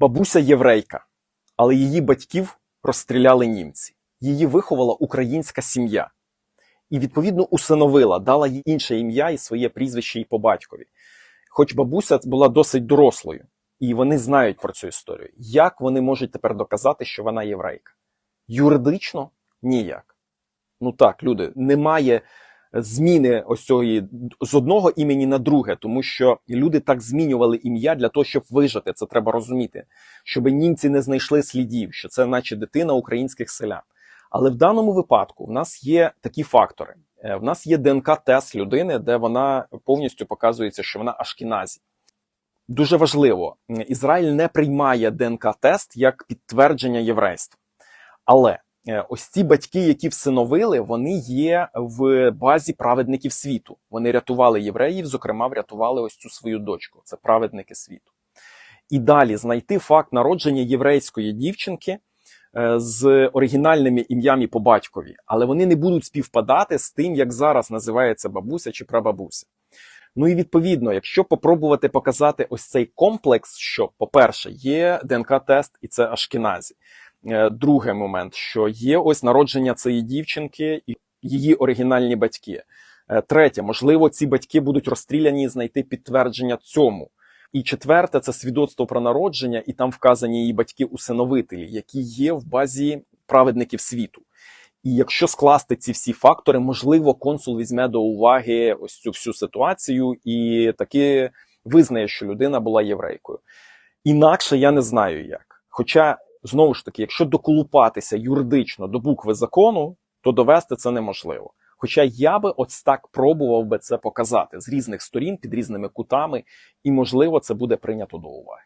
Бабуся єврейка, але її батьків розстріляли німці. Її виховала українська сім'я. І, відповідно, усиновила, дала їй інше ім'я і своє прізвище і по батькові. Хоч бабуся була досить дорослою, і вони знають про цю історію. Як вони можуть тепер доказати, що вона єврейка? Юридично ніяк. Ну так, люди, немає зміни ось цієї з одного імені на друге, тому що люди так змінювали ім'я для того, щоб вижити. Це треба розуміти, щоб німці не знайшли слідів, що це, наче дитина українських селян. Але в даному випадку в нас є такі фактори. Е, В нас є ДНК-тест людини, де вона повністю показується, що вона ашкіназі. Дуже важливо, Ізраїль не приймає ДНК-тест як підтвердження єврейства. Але ось ці батьки, які всиновили, вони є в базі праведників світу. Вони рятували євреїв, зокрема, врятували ось цю свою дочку. Це праведники світу. І далі знайти факт народження єврейської дівчинки е, з оригінальними ім'ями по батькові, але вони не будуть співпадати з тим, як зараз називається бабуся чи прабабуся. Ну і відповідно, якщо попробувати показати ось цей комплекс, що, по-перше, є ДНК-тест, і це Ашкіназі. Е, Другий момент, що є ось народження цієї дівчинки і її оригінальні батьки. Е, Третє, можливо, ці батьки будуть розстріляні і знайти підтвердження цьому. І четверте, це свідоцтво про народження, і там вказані її батьки-усиновителі, які є в базі праведників світу. І якщо скласти ці всі фактори, можливо, консул візьме до уваги ось цю всю ситуацію і таки визнає, що людина була єврейкою. Інакше я не знаю як. Хоча, знову ж таки, якщо доколупатися юридично до букви закону, то довести це неможливо. Хоча я би ось так пробував би це показати з різних сторін, під різними кутами, і можливо це буде прийнято до уваги.